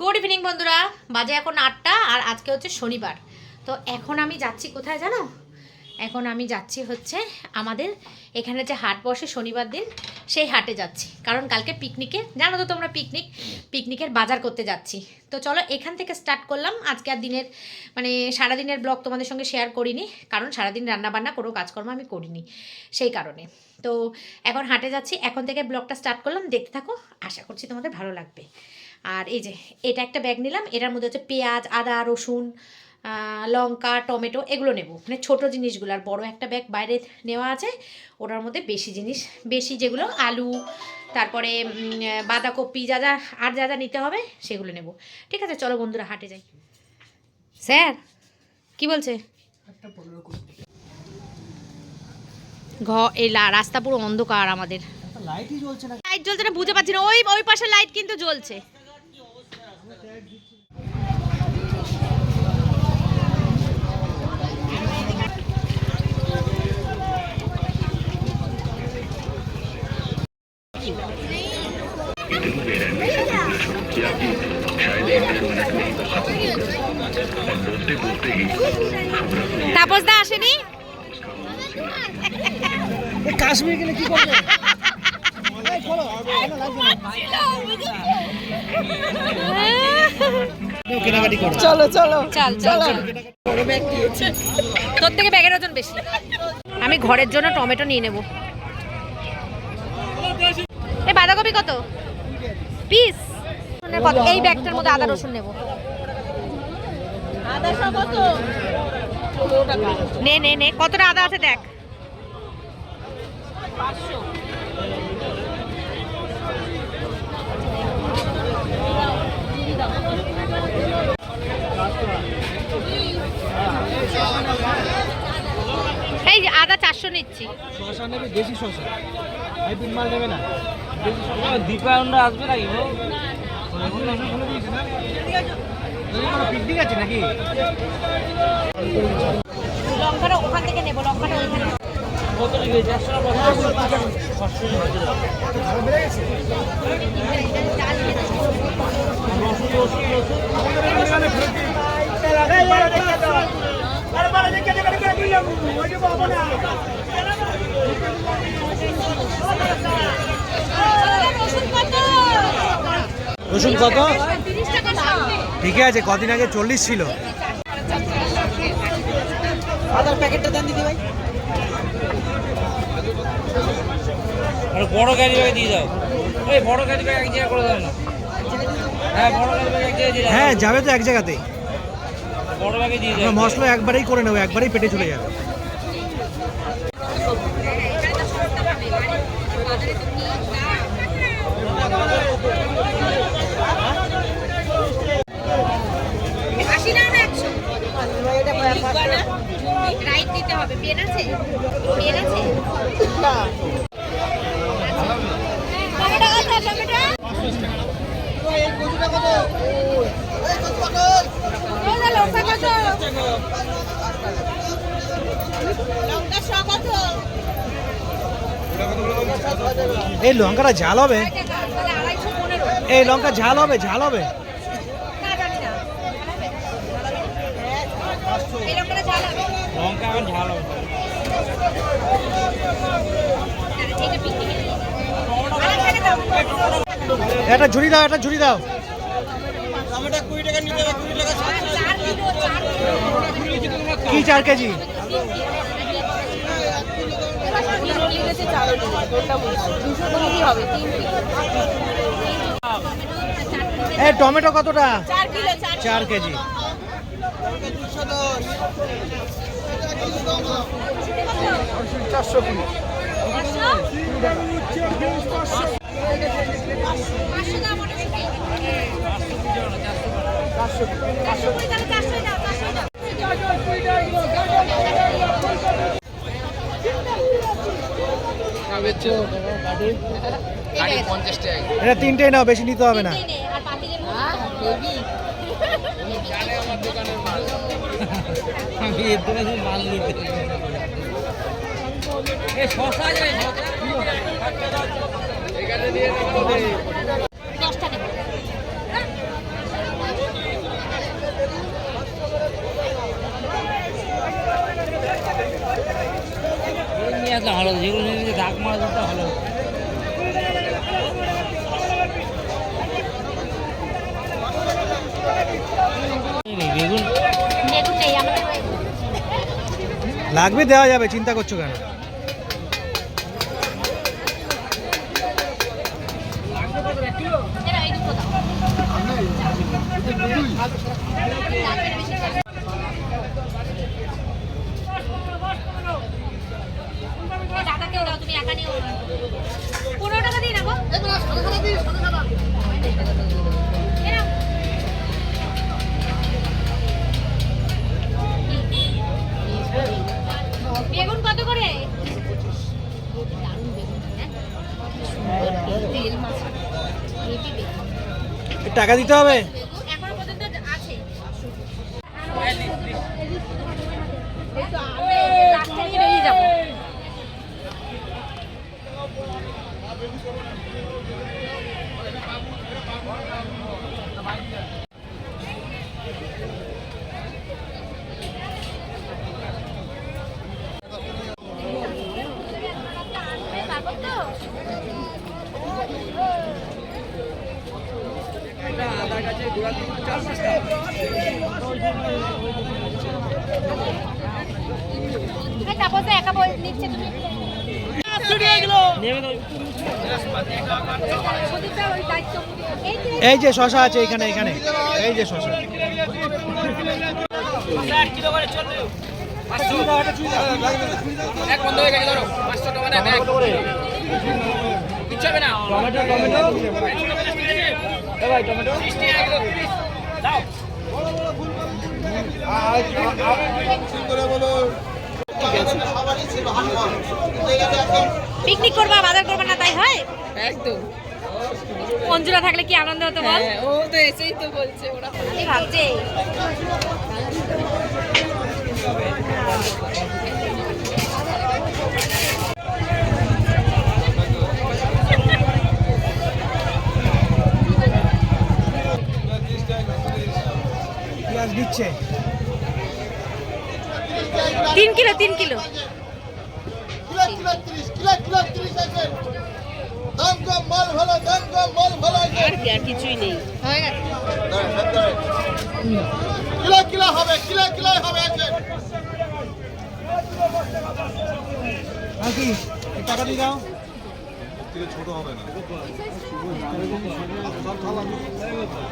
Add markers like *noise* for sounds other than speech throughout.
Good evening বন্ধুরা। বাজে এখন আটটা আর আজকে হচ্ছে শনিবার। তো এখন আমি যাচ্ছি কোথায় জানো? এখন আমি যাচ্ছি হচ্ছে আমাদের এখানে যে হাট বসে শনিবার দিন, সেই হাটে যাচ্ছি। কারণ কালকে পিকনিকে জানো তো তোমরা পিকনিক পিকনিকের বাজার করতে যাচ্ছি। তো চলো এখান থেকে স্টার্ট করলাম। আজকে আর দিনের মানে সারাদিনের ব্লগ তোমাদের সঙ্গে শেয়ার করিনি, কারণ সারাদিন রান্নাবান্না কোনো কাজকর্ম আমি করিনি, সেই কারণে। তো এখন হাটে যাচ্ছি। এখন থেকে ব্লগটা স্টার্ট করলাম। দেখতে থাকো। আশা করছি তোমাদের ভালো লাগবে। আর এই যে এটা একটা ব্যাগ নিলাম এটার মধ্যে হচ্ছে পেঁয়াজ আদা রসুন লঙ্কা টমেটো এগুলো নেব। মানে ছোটো জিনিসগুলো আর বড় একটা ব্যাগ বাইরে নেওয়া আছে ওটার মধ্যে বেশি জিনিস বেশি যেগুলো আলু তারপরে বাঁধাকপি যা যা আর যা যা নিতে হবে সেগুলো নেব। ঠিক আছে চলো বন্ধুরা হাটে যাই। স্যার কি বলছে? ঘ এই রাস্তা পুরো অন্ধকার আমাদের। লাইট জ্বলছে না। বুঝতে পারছি না ওই ওই পাশে লাইট কিন্তু জ্বলছে। তাপস দা আসেনি? কাশ্মীর গেলে কি করবে এই খোলো, কেন লাগবে না? কেউ কেনাকাটি করো চলো চলো। চল চল চল। তোর থেকে ব্যাগের ওজন বেশি। আমি ঘরের জন্য টমেটো নিয়ে নেব। এই বাঁধাকপি কত? পিস। এই ব্যাগটার মধ্যে আদা রসুন নেব। নে নে নে। কতটা আদা আছে দেখ। এই যে আদা চারশো নিচ্ছি। শশা নেবে দেশি শশা। হাইব্রিড মাল নেবে না? দেশি শশা। দীপায়নরা আসবে নাকি? গো? পিকনিক আছে নাকি? লঙ্কাটা ওখান থেকে নেব লঙ্কাটা ওইখানে? রসুন রসুন রসুন। রসুন কত? ঠিক আছে কদিন আগে চল্লিশ ছিল। আদার প্যাকেটটা দেন দিদি ভাই। আর বড় গাড়ি ব্যাগে দিয়ে দাও। এই বড় গাড়ি ব্যাগ এক জায়গায় করে দাও না। হ্যাঁ বড় গাড়ি ব্যাগ এক জায়গায় হ্যাঁ যাবে তো এক জায়গাতেই বড় ব্যাগে দিয়ে দাও আমরা মশলা একবারেই করে নেব একবারেই পেটে চলে যাবে। রাইট দিতে হবে। পেন আছে? পেন আছে টমেটো কত টমেটো এই যে লঙ্কা কত? লঙ্কা শ কত? এই লঙ্কাটা ঝাল হবে। এই লঙ্কা ঝাল হবে ঝাল হবে ঝাল হবে। আরে ছেড়ে দাও। একটা ঝুড়ি দাও কিলো। কি চার কেজি? এ টমেটো কতটা? চার কেজি। চারশো কুড়ি। পাঁচশো? এটা তিনটেই নাও বেশি নিতে হবে না। আমি এর দোকানে মাল নিতে। এ শশা আছে দশটা নেব ভালো যেগুলো নিয়ে দাগ মারা যেত ভালো বেগুন। লাগবে দেওয়া যাবে চিন্তা করছ কেন? টাকা দিতে হবে এখনও পর্যন্ত আছে রাস্তা দিয়ে বেরিয়ে যাব পারব তো? এই তাপসদা একা বল নিচ্ছে তুমি? নেবে তো প্রদীপদা ওই দায়িত্ব এই যে এই যে শশা আছে এখানে এখানে এই যে শশা পিকনিক করবা বাজার করবা না তাই হয়? একদম। মঞ্জুরা থাকলে কি আনন্দ হতো বল? হ্যাঁ ও তো এসেই তো বলছে ওরা আমি ভাবছি। দিচ্ছে তিন কিলো তিন কিলো। কিলো কিলো তিরিশ কিলো কিলো তিরিশ আছে। দাম কম মাল ভালো দাম কম ভালো আর কি আর কিছুই নেই। কিলো কিলো হবে কিলো কিলো হবে আছে। আর কি এই টাকা দিয়ে দাও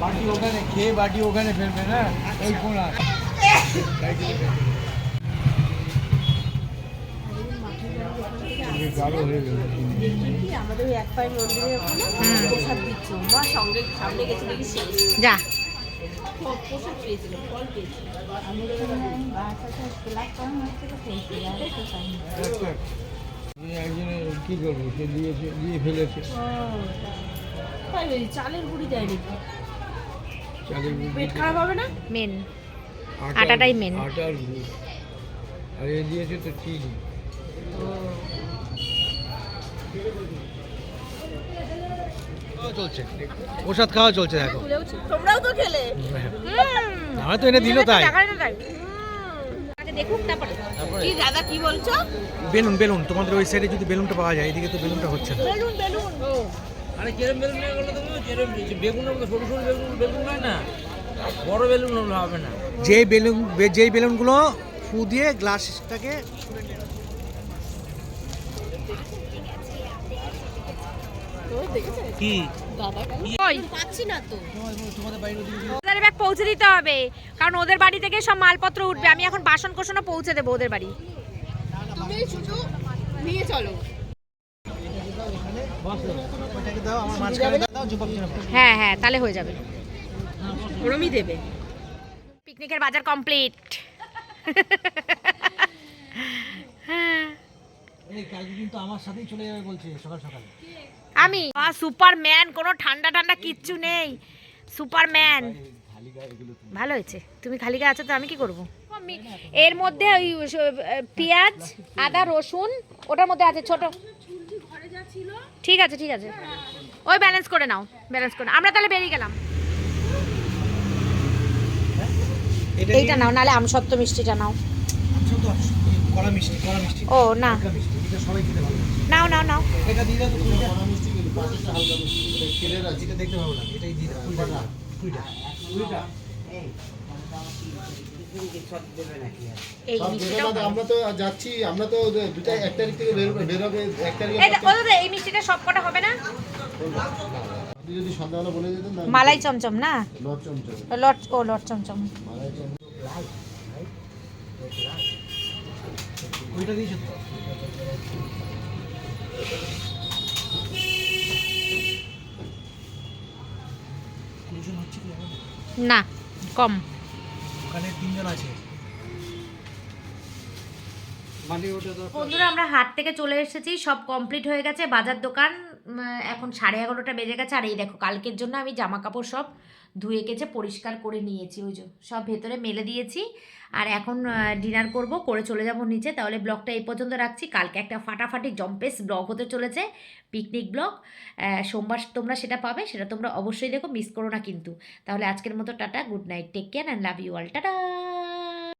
বাটি ওখানে খেয়ে বাটি ওখানে ফেলবে না? ওই কোনা *laughs* আমাদের এক পায়ের মন্দিরে প্রসাদ দিচ্ছে মা সঙ্গে সামনে গেছে দেখি শেষ যা। প্রসাদ পেয়েছিল ফল পেয়েছিল একজনে কি করব সে দিয়েছে দিয়ে ফেলেছে চালের গুঁড়ি দেয় নাকি চালের গুঁড়ি পেট খারাপ হবে না মেন। আটার- আটাটাই main। আটার গুড়। আর এ দিয়েছে তো চিনি। চলছে। প্রসাদ খাওয়া চলছে দেখো। তোমরাও তো খেলে। আমরা তো এনে দিল তাই। আগে তারপরে। কি দাদা কি বলছো? Balloon balloon. তোমাদের ওই সাইডে যদি বেলুনটা পাওয়া যায় এদিকে তো বেলুনটা হচ্ছে না। Balloon balloon. আরে কিরম বেলুন নিয়ে গেলো তুমি যেরম বেগুনের মতো সরু সরু বেগুন বেগুন হয় না। বড় বেলুন হলে হবে না। যে বেলুন যেই বেলুনগুলো ফু দিয়ে গ্লাসটাকে কি? ওদের ব্যাগ পৌঁছে দিতে হবে। কারণ ওদের বাড়ি থেকে সব মালপত্র উঠবে। আমি এখন বাসন কোসনও পৌঁছে দেবো ওদের বাড়ি। তুমি শুধু নিয়ে চলো। হ্যাঁ হ্যাঁ তাহলে হয়ে যাবে। ওরমই দেবে। পিকনিকের বাজার কমপ্লিট। হ্যাঁ এই কালকে কিন্তু আমার সাথেই চলে যাবে বলছে সকাল সকাল। আমি। সুপারম্যান কোনো ঠান্ডা ঠান্ডা কিচ্ছু নেই। সুপারম্যান। ভালো হয়েছে। তুমি খালি গায়ে আছো তো আমি কি করব? এর মধ্যে ওই পেঁয়াজ আদা রসুন ওটার মধ্যে আছে ছোট। ঠিক আছে ঠিক আছে। ওই ব্যালেন্স করে নাও ব্যালেন্স করে। আমরা তাহলে বেরিয়ে গেলাম। এইটা নাও নালে আমসত্ত্ব মিষ্টিটা নাও। কড়া মিষ্টি কড়া মিষ্টি। ও না। হালকা মিষ্টি এটা সবাই খেতে ভালো নাও নাও নাও। হালকা আছে এটা দেখতে এটাই কুড়িটা কুড়িটা কুড়িটা আমরা তো যাচ্ছি আমরা তো দুটা এক তারিখ থেকে বেরোবে বেরোবে এক তারিখে এই দে- ও দাদা, এই মিষ্টিটা সব হবে না? যদি সন্ধ্যাবেলা বলে যেতেন মালাই চমচম না? লট চমচম। লট ও লট চমচম। মালাই চমচম। কুড়িটা দিয়েছ না কম। ওখানে তিনজন আছে। বন্ধুরা আমরা হাট থেকে চলে এসেছি সব কমপ্লিট হয়ে গেছে বাজার দোকান। এখন সাড়ে এগারোটা বেজে গেছে, আর এই দেখো, কালকের জন্য আমি জামা কাপড় সব ধুয়ে কেচে পরিষ্কার করে নিয়েছি, ওই যে সব ভেতরে মেলে দিয়েছি। আর এখন ডিনার করব, করে চলে যাব নিচে, তাহলে ব্লগটা এই পর্যন্ত রাখছি। কালকে একটা ফাটাফাটি জম্পেস ব্লগ হতে চলেছে পিকনিক ব্লগ। সোমবার তোমরা সেটা পাবে, সেটা তোমরা অবশ্যই দেখো মিস করো না কিন্তু। তাহলে আজকের মতো tata good night take care and love you all tata!